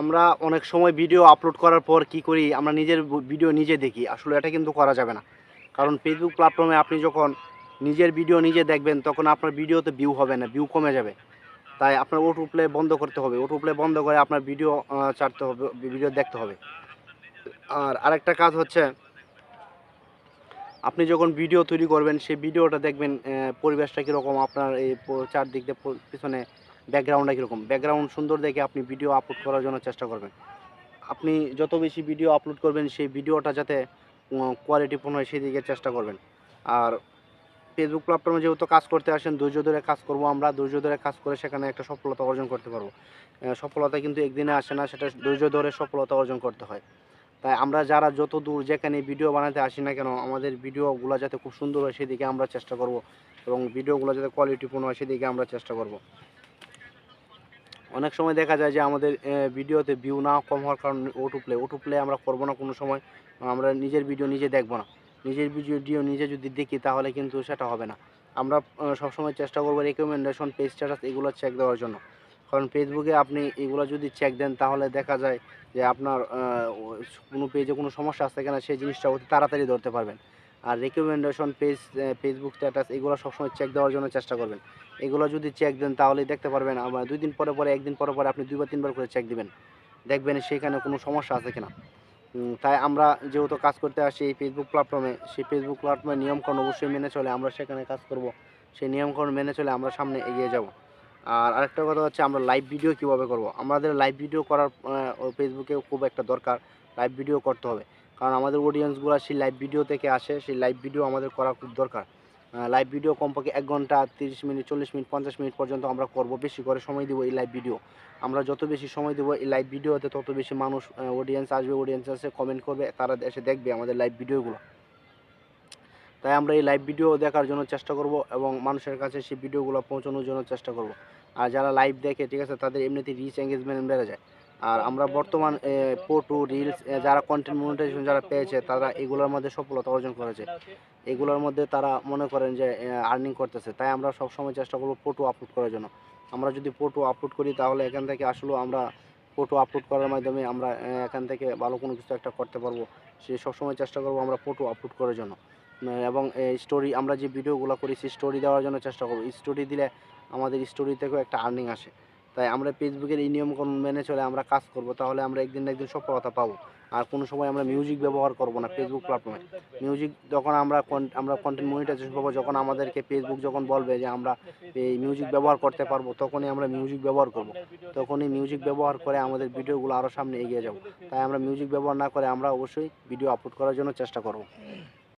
আমরা অনেক সময় ভিডিও আপলোড করার পর কি করি, আমরা নিজের ভিডিও নিজে দেখি। আসলে এটা কিন্তু করা যাবে না। কারণ ফেসবুক প্ল্যাটফর্মে আপনি যখন নিজের ভিডিও নিজে দেখবেন, তখন আপনার ভিডিওতে ভিউ হবে না ভিউ কমে যাবে। তাই আপনার ওটু প্লে বন্ধ করতে হবে। ওটু প্লে বন্ধ করে আপনার ভিডিও ছাড়তে হবে ভিডিও দেখতে হবে। আর আরেকটা কাজ হচ্ছে, আপনি যখন ভিডিও তৈরি করবেন, সেই ভিডিওটা দেখবেন পরিবেশটা কীরকম, আপনার এই চারদিক দিয়ে পিছনে ব্যাকগ্রাউন্ডটা কীরকম? ব্যাকগ্রাউন্ড সুন্দর দেখে আপনি ভিডিও আপলোড করার জন্য চেষ্টা করবেন। আপনি যত বেশি ভিডিও আপলোড করবেন, সেই ভিডিওটা যাতে কোয়ালিটিপূর্ণ হয় সেই দিকে চেষ্টা করবেন। আর ফেসবুক প্ল্যাটফর্মে যেহেতু কাজ করতে আসেন, ধৈর্য ধরে কাজ করব আমরা, ধৈর্য ধরে কাজ করে সেখানে একটা সফলতা অর্জন করতে পারব। সফলতা কিন্তু একদিনে আসে না, সেটা ধৈর্য ধরে সফলতা অর্জন করতে হয়। তাই আমরা যারা যত দূর যেখানে ভিডিও বানাতে আসি না কেন, আমাদের ভিডিওগুলো যাতে খুব সুন্দর হয়, সেদিকে আমরা চেষ্টা করব। এবং ভিডিওগুলো যাতে কোয়ালিটিপূর্ণ হয়, সেদিকে আমরা চেষ্টা করব। অনেক সময় দেখা যায় যে আমাদের ভিডিওতে ভিউ না কম হওয়ার কারণে ওটু প্লে ওটু আমরা করব না কোনো সময়। আমরা নিজের ভিডিও নিজে দেখব না। নিজের ভিডিও নিজে যদি দেখি তাহলে কিন্তু সেটা হবে না। আমরা সবসময় চেষ্টা করব রেকমেন্ডেশন পেজ স্ট্যাটাস এগুলো চেক দেওয়ার জন্য। কারণ ফেসবুকে আপনি এগুলো যদি চেক দেন তাহলে দেখা যায় যে আপনার কোনো পেজে কোনো সমস্যা আছে কিনা সেই জিনিসটা অতি তাড়াতাড়ি ধরতে পারবেন। আর রেকমেন্ডেশন পেজ ফেসবুক স্ট্যাটাস এগুলো সবসময় চেক দেওয়ার জন্য চেষ্টা করবেন। এগুলো যদি চেক দেন, তাহলেই দেখতে পারবেন আবার দুই দিন পরে পরে, একদিন পরে পরে আপনি দুইবার, তিনবার করে চেক দিবেন। দেখবেন সেখানে কোনো সমস্যা আছে কিনা। তাই আমরা যেহেতু কাজ করতে আসি এই ফেসবুক প্ল্যাটফর্মে সেই ফেসবুক প্ল্যাটফর্মে নিয়মকানুন অবশ্যই মেনে চলে আমরা সেখানে কাজ করব। সেই নিয়মকানুন মেনে চলে আমরা সামনে এগিয়ে যাব। আর আরেকটা কথা হচ্ছে, আমরা লাইভ ভিডিও কীভাবে করব? আমাদের লাইভ ভিডিও করার ফেসবুকে খুব একটা দরকার। লাইভ ভিডিও করতে হবে। কারণ আমাদের অডিয়েন্সগুলো সেই লাইভ ভিডিও থেকে আসে, সেই লাইভ ভিডিও আমাদের করা খুব দরকার। লাইভ ভিডিও কমপক্ষে এক ঘণ্টা, তিরিশ মিনিট, চল্লিশ মিনিট, পঞ্চাশ মিনিট পর্যন্ত আমরা করব, বেশি করে সময় দিব এই লাইভ ভিডিও আমরা যত বেশি সময় দেবো এই লাইভ ভিডিওতে তত বেশি মানুষ অডিয়েন্স আসবে অডিয়েন্স আসে কমেন্ট করবে, তারা এসে দেখবে আমাদের লাইভ ভিডিওগুলো তাই আমরা এই লাইভ ভিডিও দেখার জন্য চেষ্টা করব এবং মানুষের কাছে সেই ভিডিওগুলো পৌঁছানোর জন্য চেষ্টা করব। আর যারা লাইভ দেখে, ঠিক আছে, তাদের এমনিতেই রিচ এঙ্গেজমেন্ট বেড়ে যায়। আর আমরা বর্তমান ফটো রিলস যারা কন্টেন্ট মনিটাইজেশন যারা পেয়েছে, তারা এগুলোর মধ্যে সফলতা অর্জন করেছে। এগুলোর মধ্যে তারা মনে করেন যে আর্নিং করতেছে। তাই আমরা সবসময় চেষ্টা করব ফটো আপলোড করার জন্য। আমরা যদি ফটো আপলোড করি, তাহলে এখান থেকে আসলেও আমরা ফটো আপলোড করার মাধ্যমে আমরা এখান থেকে ভালো কোনো কিছু একটা করতে পারব। সে সবসময় চেষ্টা করব আমরা ফটো আপলোড করার জন্য। এবং স্টোরি আমরা যে ভিডিওগুলো করি, সেই স্টোরি দেওয়ার জন্য চেষ্টা করব। স্টোরি দিলে আমাদের স্টোরি থেকেও একটা আর্নিং আসে। তাই আমরা ফেসবুকের এই নিয়ম নিয়মকানুন মেনে চলে আমরা কাজ করব, তাহলে আমরা একদিন না একদিন সফলতা পাবো। আর কোনো সময় আমরা মিউজিক ব্যবহার করব না ফেসবুক প্ল্যাটফর্মে মিউজিক যখন আমরা আমরা কন্টেন্ট মনিটাইজেশন পাবো, যখন আমাদেরকে ফেসবুক যখন বলবে যে আমরা এই মিউজিক ব্যবহার করতে পারব, তখনই আমরা মিউজিক ব্যবহার করব। তখনই মিউজিক ব্যবহার করে আমাদের ভিডিওগুলো আরও সামনে এগিয়ে যাব। তাই আমরা মিউজিক ব্যবহার না করে আমরা অবশ্যই ভিডিও আপলোড করার জন্য চেষ্টা করব।